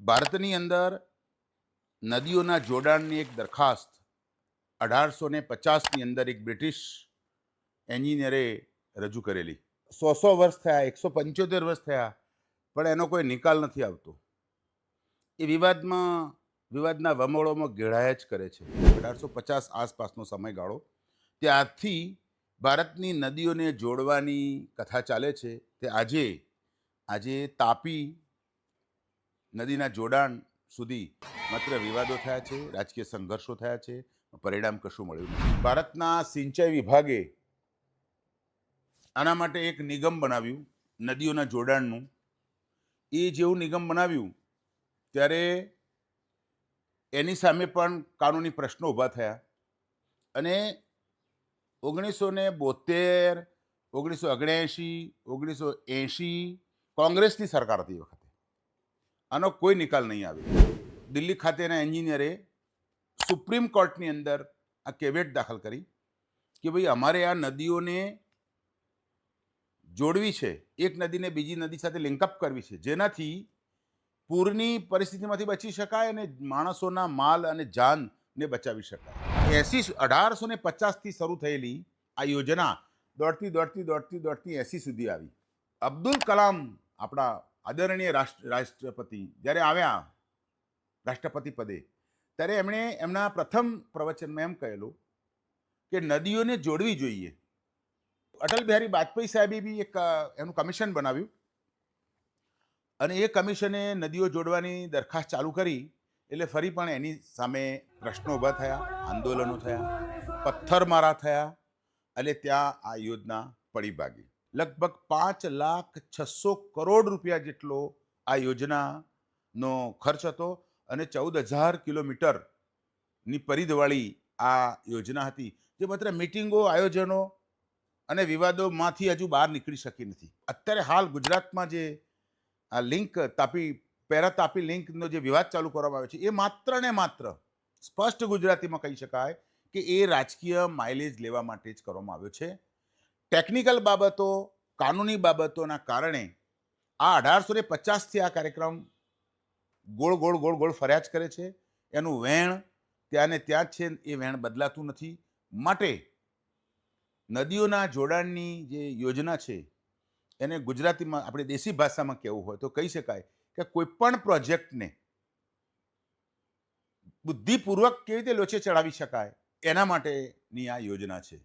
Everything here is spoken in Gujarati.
ભારતની અંદર નદીઓના જોડાણની એક દરખાસ્ત અઢારસો ને પચાસની અંદર એક બ્રિટિશ એન્જિનિયરે રજૂ કરેલી. સો સો વર્ષ થયા, એકસો પંચોતેર વર્ષ થયા, પણ એનો કોઈ નિકાલ નથી આવતો. એ વિવાદમાં, વિવાદના વમોળોમાં ઘેરાયા જ કરે છે. અઢારસો પચાસ આસપાસનો સમયગાળો. ત્યારથી ભારતની નદીઓને જોડવાની કથા ચાલે છે. તે આજે આજે તાપી નદીના જોડાણ સુધી માત્ર વિવાદો થયા છે, રાજકીય સંઘર્ષો થયા છે, પરિણામ કશું મળ્યું નથી. ભારતના સિંચાઈ વિભાગે આના માટે એક નિગમ બનાવ્યું, નદીઓના જોડાણનું. એ જેવું નિગમ બનાવ્યું, ત્યારે એની સામે પણ કાનૂની પ્રશ્નો ઊભા થયા. અને ઓગણીસો ને બોતેર ઓગણીસો ઓગણએંશી ઓગણીસો એંશી કોંગ્રેસની સરકાર હતી વખતે. આનો કોઈ નિકાલ નહીં આવ્યો દિલ્હી ખાતેના એન્જિનિયરે સુપ્રીમ કોર્ટની અંદર આ કેવેટ દાખલ કરી કે ભાઈ અમારે આ નદીઓને જોડવી છે, એક નદીને બીજી નદી સાથે લિંકઅપ કરવી છે, જેનાથી પૂરની પરિસ્થિતિમાંથી બચી શકાય અને માણસોના માલ અને જાનને બચાવી શકાય. એસી અઢારસો ને પચાસથી શરૂ થયેલી આ યોજના દોડતી દોડતી દોડતી દોડતી એસી સુધી આવી. અબ્દુલ કલામ આપણા આદરણીય રાષ્ટ્ર, રાષ્ટ્રપતિ, જ્યારે આવ્યા રાષ્ટ્રપતિ પદે, ત્યારે એમણે એમના પ્રથમ પ્રવચનમાં એમ કહેલું કે નદીઓને જોડવી જોઈએ. અટલ બિહારી વાજપેયી સાહેબે બી એક, એનું કમિશન બનાવ્યું અને એ કમિશને નદીઓ જોડવાની દરખાસ્ત ચાલુ કરી, એટલે ફરી પણ એની સામે પ્રશ્નો ઊભા થયા, આંદોલનો થયા, પથ્થરમારા થયા, એટલે ત્યાં આ યોજના પડી ભાગી. લગભગ પાંચ લાખ છસો કરોડ રૂપિયા જેટલો આ યોજનાનો ખર્ચ હતો અને ચૌદ હજાર કિલોમીટરની પરિધવાળી આ યોજના હતી, જે માત્ર મિટિંગો, આયોજનો અને વિવાદોમાંથી હજુ બહાર નીકળી શકી નથી. અત્યારે હાલ ગુજરાતમાં જે આ લિંક તાપી, પેરા તાપી લિંકનો જે વિવાદ ચાલુ કરવામાં આવ્યો છે, એ માત્ર ને માત્ર સ્પષ્ટ ગુજરાતીમાં કહી શકાય કે એ રાજકીય માઇલેજ લેવા માટે જ કરવામાં આવ્યો છે. ટેકનિકલ બાબતો, કાનૂની બાબતોના કારણે આ અઢારસો ને પચાસથી આ કાર્યક્રમ ગોળ ગોળ ગોળ ગોળ ફર્યા જ કરે છે. એનું વેણ ત્યાં ને ત્યાં જ છે, એ વેણ બદલાતું નથી. માટે નદીઓના જોડાણની જે યોજના છે, એને ગુજરાતીમાં, આપણે દેશી ભાષામાં કહેવું હોય તો કહી શકાય કે કોઈપણ પ્રોજેક્ટને બુદ્ધિપૂર્વક કેવી રીતે લોચે ચડાવી શકાય, એના માટેની આ યોજના છે.